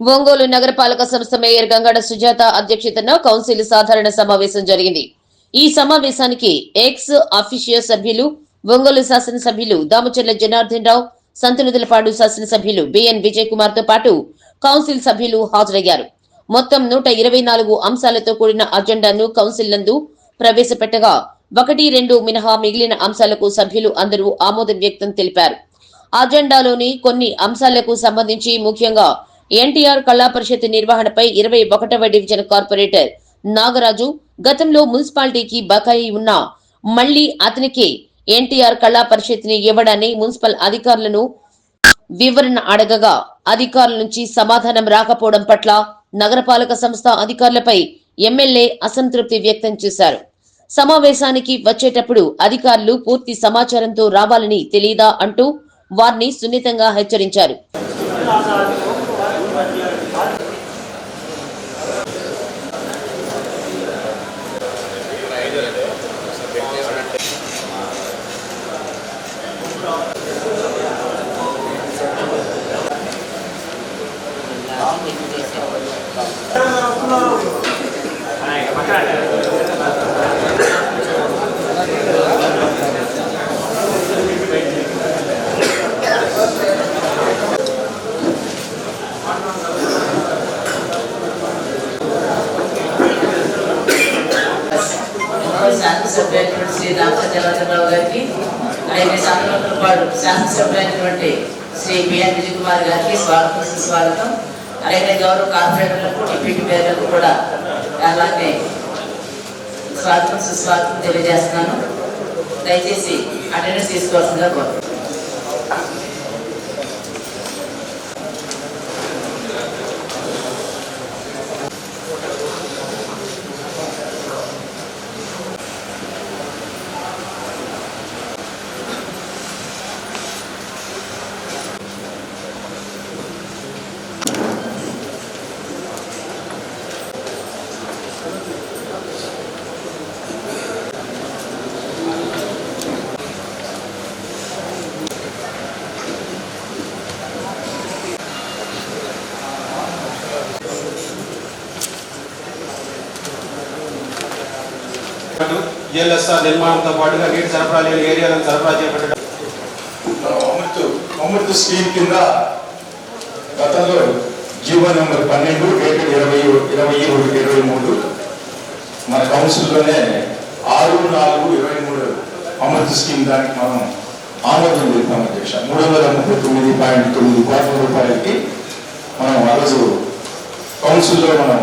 ఒంగోలు నగరపాలక సంస్థ మేయర్ గంగడ సుజాత అధ్యక్షతన కౌన్సిల్ సాధారణ సమావేశం జరిగింది. ఈ సమావేశానికి ఎక్స్ అఫీషియో సభ్యులు ఒంగోలు శాసనసభ్యులు దామచర్ల జనార్దన్ రావు సంతులదలపాడు శాసనసభ్యులు బిఎన్ విజయ్ కుమార్తో పాటు కౌన్సిల్ సభ్యులు హాజరయ్యారు. మొత్తం నూట ఇరవై నాలుగు అంశాలతో కూడిన అజెండాను కౌన్సిల్ నందు ప్రవేశపెట్టగా ఒకటి రెండు మినహా మిగిలిన అంశాలకు సభ్యులు అందరూ ఆమోదం వ్యక్తం తెలిపారు. అజెండాలోని కొన్ని అంశాలకు సంబంధించి ముఖ్యంగా ఎన్టీఆర్ కళా పరిషత్ నిర్వహణపై ఇరవై ఒకటవ డివిజన్ కార్పొరేటర్ నాగరాజు గతంలో మున్సిపాలిటీకి బకాయి ఉన్నా మళ్ళీ అతనికి ఎన్టీఆర్ కళా పరిషత్ని ఇవ్వడాన్ని మున్సిపల్ అధికారులను వివరణ అడగగా అధికారుల నుంచి సమాధానం రాకపోవడం పట్ల నగరపాలక సంస్థ అధికారులపై ఎమ్మెల్యే అసంతృప్తి వ్యక్తం చేశారు. సమావేశానికి వచ్చేటప్పుడు అధికారులు పూర్తి సమాచారంతో రావాలని తెలియదా అంటూ వారిని సున్నితంగా హెచ్చరించారు. శాసనసభ్యులైనటువంటి శ్రీ రామచంద్రరావు గారికి అలాగే శాసనపాడు శాసనసభ్యులైనటువంటి శ్రీ బిఎన్ విజయ్ కుమార్ గారికి స్వాగతం సుస్వాగతం అలాగే గౌరవ కార్పొరేటర్లకు డిప్యూటీ మేయర్లకు కూడా అలాగే స్వాగతం సుస్వాగతం తెలియజేస్తున్నాను దయచేసి అటెండెన్స్ తీసుకోవాల్సిందిగా కోరుతున్నాను. జిఎల్ఎస్ఆర్ నిర్మాణంతో పాటుగా నీటి సరఫరా లేని ఏరియాలను సరఫరా చేపట్టడం. అమృత్ అమృత్ స్కీమ్ కింద గతంలో జీవో నెంబర్ పన్నెండు డేటెడ్ ఇరవై ఇరవై ఒకటి ఇరవై మూడు. మన కౌన్సిల్లోనే ఆరు నాలుగు ఇరవై మూడు అమృత్ స్కీమ్ దానికి మనం ఆమోదం చేద్దాం అధ్యక్ష మూడు వందల ముప్పై తొమ్మిది పాయింట్ తొమ్మిది కోట్ల రూపాయలకి మనం ఆ రోజు కౌన్సిల్లో మనం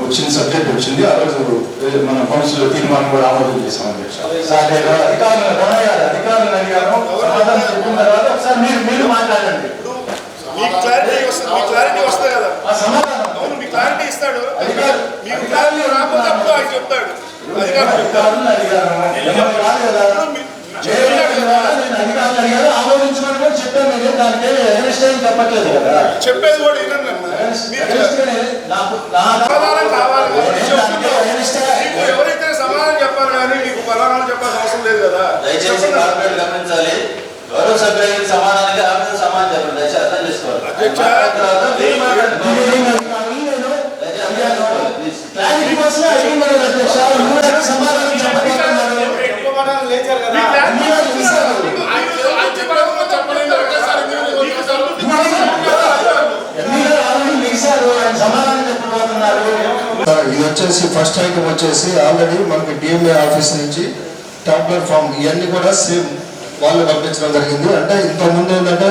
వచ్చిన సబ్జెక్ట్ వచ్చింది ఆ రోజు మన కౌన్సిల్లో తీర్మానం కూడా ఆమోదం చేసాం అధ్యక్ష. మీరు మీరు మాట్లాడండి. మీకు సమాధానం కావాలి. కదా. నేను దానికి ఎగరెస్ట్ గా- మీకు ఎవరైతే సమాధానం చెప్పాలి కానీ మీకు ఫలానాలు చెప్పాల్సిన అవసరం లేదు కదా. దయచేసి గమనించాలి. గౌరవ సభ్యులకి సమానానికి ఆమె సమానం చెప్పండి. దయచేసి అర్థం చేసుకోవాలి. మాట్లాడిన తర్వాత మీరు మాట్లాడండి. నేను అధికారులను నేను దయచేసి అర్థం చేసుకోవాలి. ప్లీజ్. క్లారిటీ కోసమే అడిగినాను అధ్యక్ష నువ్వు నాకు సమాధానం చెప్పకపోతున్నాను మీ క్లారిటీ ఇస్తారు. మీకు- మీకు ఆయన చెప్పాలనుకున్న చెప్పలేదు. ఒకేసారి మీరు- మీకు ఎన్నికలు ఆల్రెడీ మిగిసారు ఆయన సమాధానం చెప్పబోతున్నారు ఇది వచ్చేసి ఫస్ట్ ఐటమ్ వచ్చేసి ఆల్రెడీ మనకి డిఎంఏ ఆఫీస్ నుంచి టాబ్లెట్ ఫామ్ ఇవన్నీ కూడా సేమ్ వాళ్ళు పంపించడం జరిగింది. అంటే ఇంతకుముందు ఏంటంటే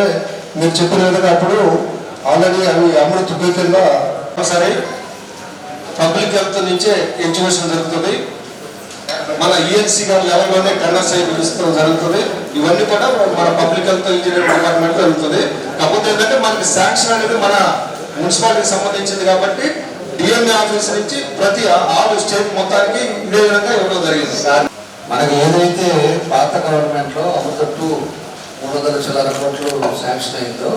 మీరు చెప్పిన విధంగా అప్పుడు ఆల్రెడీ అవి అమృత కింద సరే పబ్లిక్ హెల్త్ నుంచే ఎడ్యుకేషన్ జరుగుతుంది. మన ఈఎన్సీ గారి లెవెల్లోనే టెండర్స్ అయి పిలుస్తూ జరుగుతుంది. ఇవన్నీ కూడా మన పబ్లిక్ హెల్త్ ఇంజనీరింగ్ డిపార్ట్మెంట్ జరుగుతుంది. కాకపోతే ఏంటంటే మనకి శాంక్షన్ అనేది మన మున్సిపాలిటీకి సంబంధించింది కాబట్టి డిఎంఏ ఆఫీస్ నుంచి ప్రతి ఆరు స్టేట్ మొత్తానికి ఇదే విధంగా ఇవ్వడం జరిగింది. మనకి ఏదైతే పాత గవర్నమెంట్లో అమృత మూడు వందల చిల్లర కోట్లు శాంక్షన్ అయిందో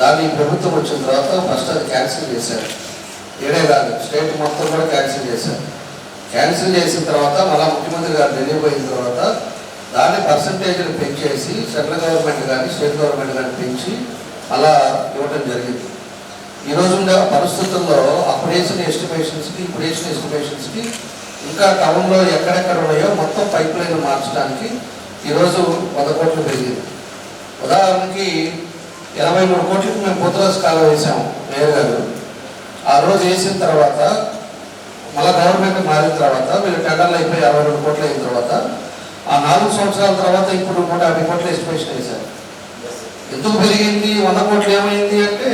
దాన్ని ప్రభుత్వం వచ్చిన తర్వాత ఫస్ట్ అది క్యాన్సిల్ చేశారు. ఏడే కాదు స్టేట్ మొత్తం కూడా క్యాన్సిల్ చేశారు. క్యాన్సిల్ చేసిన తర్వాత మళ్ళీ ముఖ్యమంత్రి గారు ఢిల్లీ పోయిన తర్వాత దాన్ని పర్సంటేజ్ని పెంచేసి సెంట్రల్ గవర్నమెంట్ కానీ స్టేట్ గవర్నమెంట్ కానీ పెంచి అలా ఇవ్వటం జరిగింది. ఈ ఉండే పరిస్థితుల్లో అప్పుడు ఎస్టిమేషన్స్కి ఇప్పుడు ఎస్టిమేషన్స్కి ఇంకా టౌన్లో ఎక్కడెక్కడ ఉన్నాయో మొత్తం పైప్ లైన్ మార్చడానికి ఈరోజు వంద కోట్లు పెరిగింది. ఉదాహరణకి ఎనభై మూడు కోట్లకు మేము పొద్దురాజు కాలం వేసాము మేయర్ గారు. ఆ రోజు వేసిన తర్వాత మళ్ళీ గవర్నమెంట్ మారిన తర్వాత వీళ్ళు టెండర్లు అయిపోయి అరవై రెండు కోట్లు అయిన తర్వాత ఆ నాలుగు సంవత్సరాల తర్వాత ఇప్పుడు నూట యాభై కోట్ల ఎస్టిమేషన్ వేశారు. ఎందుకు పెరిగింది? వంద కోట్లు ఏమైంది అంటే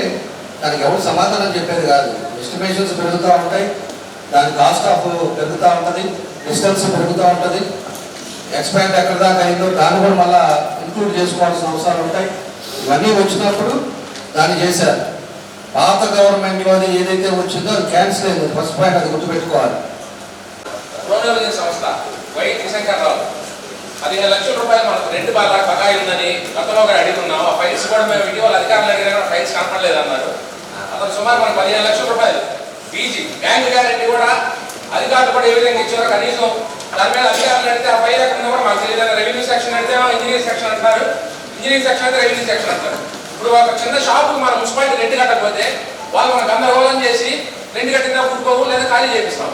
దానికి ఎవరు సమాధానం చెప్పేది కాదు. ఎస్టిమేషన్స్ పెరుగుతూ ఉంటాయి. దాని కాస్ట్ ఆఫ్ పెరుగుతూ ఉంటుంది. డిస్టెన్స్ పెరుగుతూ ఉంటుంది. ఎక్స్పాండ్ ఎక్కడ దాకా అయిందో దాన్ని కూడా మళ్ళీ ఇంక్లూడ్ చేసుకోవాల్సిన అవసరాలు ఉంటాయి. ఇవన్నీ వచ్చినప్పుడు దాన్ని చేశారు. పాత గవర్నమెంట్లోది ఏదైతే వచ్చిందో అది క్యాన్సిల్ అయింది. ఫస్ట్ పాయింట్ అది గుర్తుపెట్టుకోవాలి. సంస్థ. వై శంకర్రావు పదిహేను లక్షల రూపాయలు మనకు రెండు బాగా బకాయి ఉందని గతంలో అడిగి ఉన్నాం. ఆ ఫైల్స్ కూడా మేము ఇటీవల అధికారులు అడిగినా కూడా ఫైల్స్ కనపడలేదు అన్నారు అతను సుమారు మనకు పదిహేను లక్షల రూపాయలు. పీజీ బ్యాంక్ గ్యారెంటీ కూడా అధికారులు కూడా ఏ విధంగా ఇచ్చారో కనీసం దాని మీద అధికారులు అడిగితే ఆ ఫైల్ ఎక్కడ కూడా మాకు తెలియదు. రెవెన్యూ సెక్షన్ అడితే ఇంజనీరింగ్ సెక్షన్ అంటారు ఇంజనీరింగ్ సెక్షన్ అయితే రెవెన్యూ సెక్షన్ అంటారు. ఇప్పుడు ఒక చిన్న షాపు మన మున్సిపాలిటీ రెంట్ కట్టకపోతే వాళ్ళు మన గందరగోళం చేసి రెండు కట్టినా కుట్టుకోవు లేదా ఖాళీ చేపిస్తాం.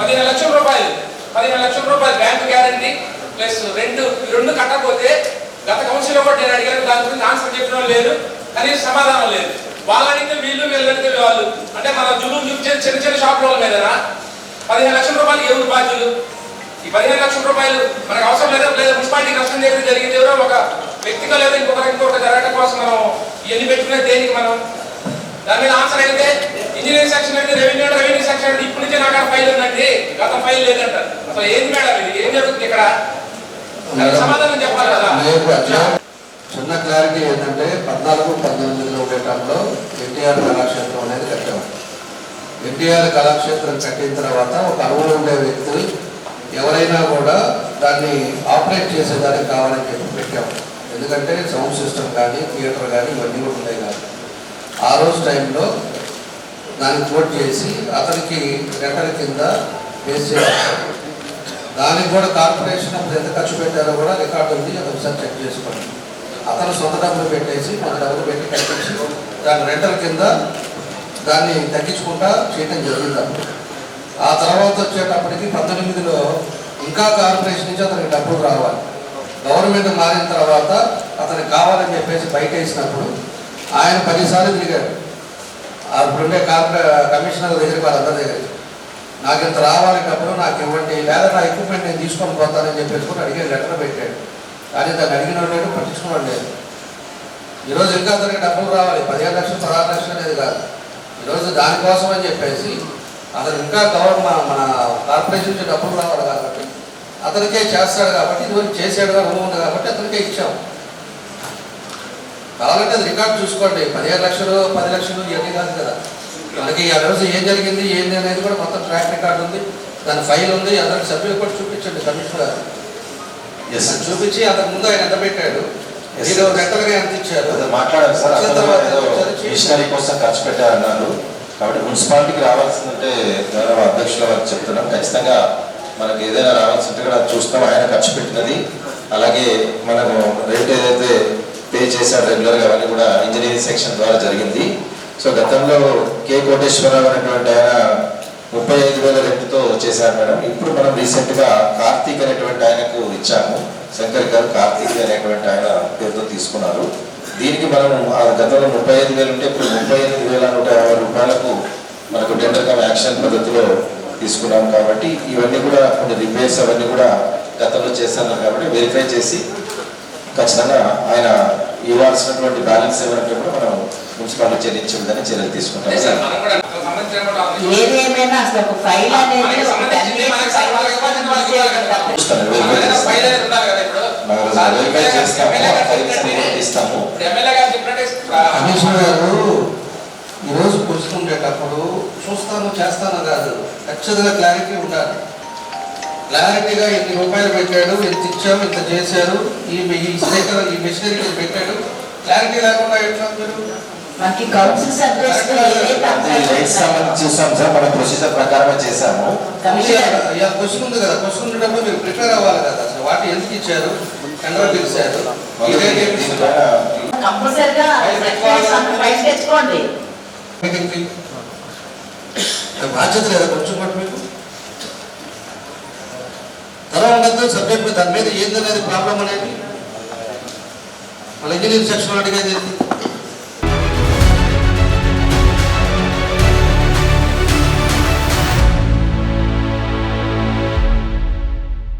పదిహేను లక్షల రూపాయలు. పదిహేను లక్షల రూపాయలు బ్యాంక్ గ్యారంటీ ప్లస్ రెండు రెండు కట్టకపోతే గత కౌన్సిల్ కూడా నేను అడిగాను దాని గురించి ఆన్సర్ చెప్పడం లేదు కనీసం సమాధానం లేదు. వాళ్ళడితే వీళ్ళు వీళ్ళు అడిగితే వాళ్ళు. అంటే మన జులుం చూపించే చిన్న చిన్న షాపుల మీదనా? పదిహేను లక్షల రూపాయలు ఎవరు బాధ్యులు. ఈ పదిహేను లక్షల రూపాయలు మనకు అవసరం లేదా? లేదా మున్సిపాలిటీ నష్టం జరిగింది జరిగింది ఎవరో ఒక వ్యక్తిగా లేదా ఇంకొక ఇంకొక జరగడం కోసం మనం ఇవన్నీ పెట్టుకునే దేనికి మనం? దాని మీద ఆన్సర్ అయితే ఇంజనీరింగ్ సెక్షన్ అంటే రెవెన్యూ రెవెన్యూ సెక్షన్ అంటే ఇప్పటి నుంచే నాకు ఫైల్ ఉందండి. గత ఫైల్ లేదంట. అసలు ఏంది మేడం ఇది? ఏం జరుగుతుంది ఇక్కడ? సమాధానం చెప్పాలి కదా? చిన్న క్లారిటీ ఏంటంటే పద్నాలుగు పద్దెనిమిదిలో ఉండే టైంలో ఎన్టీఆర్ కళాక్షేత్రం అనేది కట్టాము ఎన్టీఆర్ కళాక్షేత్రం కట్టిన తర్వాత ఒక అరువులో ఉండే వ్యక్తులు ఎవరైనా కూడా దాన్ని ఆపరేట్ చేసేదానికి కావాలని చెప్పి పెట్టాము ఎందుకంటే సౌండ్ సిస్టమ్ కానీ థియేటర్ కానీ ఇవన్నీ కూడా ఉంటాయి కానీ ఆ రోజు టైంలో దాన్ని కోట్ చేసి అతనికి రెంటల కింద వేసి చేస్తారు దానికి కూడా కార్పొరేషన్ అప్పుడు ఎంత ఖర్చు పెట్టారో కూడా రికార్డు ఉంది అది ఒకసారి చెక్ చేసుకోండి. అతను సొంత డబ్బులు పెట్టేసి కొంత డబ్బులు పెట్టి కట్టించి దాని రెంటల కింద దాన్ని తగ్గించుకుంటా చేయటం జరిగింది ఆ తర్వాత వచ్చేటప్పటికి పంతొమ్మిదిలో ఇంకా కార్పొరేషన్ నుంచి అతనికి డబ్బులు రావాలి. గవర్నమెంట్ మారిన తర్వాత అతనికి కావాలని చెప్పేసి బయట వేసినప్పుడు ఆయన పదిసార్లు తిరిగాడు. అప్పుడుండే కార్పొరే కమిషనర్ దగ్గరికి వాళ్ళందరి దగ్గరికి. నాకు ఇంత రావాలి డబ్బులు నాకు ఇవ్వండి లేదా నా ఎక్విప్మెంట్ నేను తీసుకొని పోతానని చెప్పేసి కూడా అడిగే లెటర్ పెట్టాడు. కానీ దాన్ని అడిగిన లేడు పట్టించుకున్నాడు లేదు ఈరోజు ఇంకా అతనికి డబ్బులు రావాలి పదిహేను లక్షలు పదహారు లక్షలు అనేది కాదు. ఈరోజు దానికోసం అని చెప్పేసి అతను ఇంకా గవర్నమెంట్ మన కార్పొరేషన్ నుంచి డబ్బులు రావాలి కాబట్టి అతనికే చేస్తాడు కాబట్టి ఇదివరకు చేసాడుగా రూమ్ ఉంది కాబట్టి అతనికే ఇచ్చాము కావాలంటే అది రికార్డ్ చూసుకోండి. పదిహేను లక్షలు పది లక్షలు ఇవన్నీ కాదు కదా. మనకి ఆ రోజు ఏం జరిగింది ఏంది అనేది కూడా మొత్తం ట్రాక్ రికార్డ్ ఉంది. దాని ఫైల్ ఉంది అందరికి సభ్యులు కూడా చూపించండి కమిషనర్ గారు. అది చూపించి అంతకు ముందు ఆయన ఎంత పెట్టాడు? Sir. రెంటల్గా ఎంత ఇచ్చారు మాట్లాడారు సార్ ఏదో. మిషనరీ కోసం ఖర్చు పెట్టారన్నారు కాబట్టి మున్సిపాలిటీకి రావాల్సిందంటే గౌరవ అధ్యక్షుల వారికి చెప్తున్నాం. ఖచ్చితంగా మనకి ఏదైనా రావాల్సింటే కూడా చూస్తాం. ఆయన ఖర్చు పెట్టినది. అలాగే మనము రేట్ ఏదైతే పే చేశారు రెగ్యులర్గా అవన్నీ కూడా ఇంజనీరింగ్ సెక్షన్ ద్వారా జరిగింది. సో గతంలో కే కోటేశ్వరరావు అనేటువంటి ఆయన ముప్పై ఐదు వేల రెంట్తో చేశారు మేడం. ఇప్పుడు మనం రీసెంట్గా కార్తీక్ అనేటువంటి ఆయనకు ఇచ్చాము. శంకర్ గారు కార్తీక్ అనేటువంటి ఆయన పేరుతో తీసుకున్నారు. దీనికి మనం ఆ గతంలో ముప్పై ఐదు వేలు ఉంటే ఇప్పుడు ముప్పై ఎనిమిది వేల నూట యాభై రూపాయలకు మనకు టెండర్ కమ్ యాక్షన్ పద్ధతిలో తీసుకున్నాం కాబట్టి ఇవన్నీ కూడా కొన్ని రిపేర్స్ అవన్నీ కూడా గతంలో చేస్తున్నారు కాబట్టి వెరిఫై చేసి ఖచ్చితంగా ఆయన ఇవ్వాల్సినటువంటి బ్యాలెన్స్ ఏమంటే కూడా మనం మున్సిపాలిటీ చెల్లించదని చర్యలు తీసుకుంటాం. అసలు ఒక ఫైల్ అనేది ఒక కమిషనర్ గారు ఈరోజు కూర్చుండేటప్పుడు చూస్తాను చేస్తాను కాదు. ఖచ్చితంగా క్లారిటీ ఉండాలి. క్లారిటీగా ఎన్ని రూపాయలు పెట్టాడు ఎంత ఇచ్చాము ఇంత చేశారు ఈ ఈ స్పీకర్ ఈ మెషినరీ పెట్టాడు. క్లారిటీ లేకుండా ఎట్లా మీరు? మనకి కౌన్సిల్ సంబంధించి చూసాం సార్ మన ప్రొసీజర్ ప్రకారమే చేశాము. క్వశ్చన్ ఉంది కదా క్వశ్చన్ ఉండేటప్పుడు మీరు ప్రిపేర్ అవ్వాలి కదా అసలు వాటి ఎందుకు ఇచ్చారు? టెండర్ పిలిచారు కంపల్సరిగా తెచ్చుకోండి బాధ్యత లేదా కొంచెం కూడా మీకు? తర్వాత ఉండద్దు సబ్జెక్ట్ మీద దాని మీద ఏందనేది ప్రాబ్లం అనేది? మళ్ళీ ఇంజనీరింగ్ సెక్షన్ అడిగేది?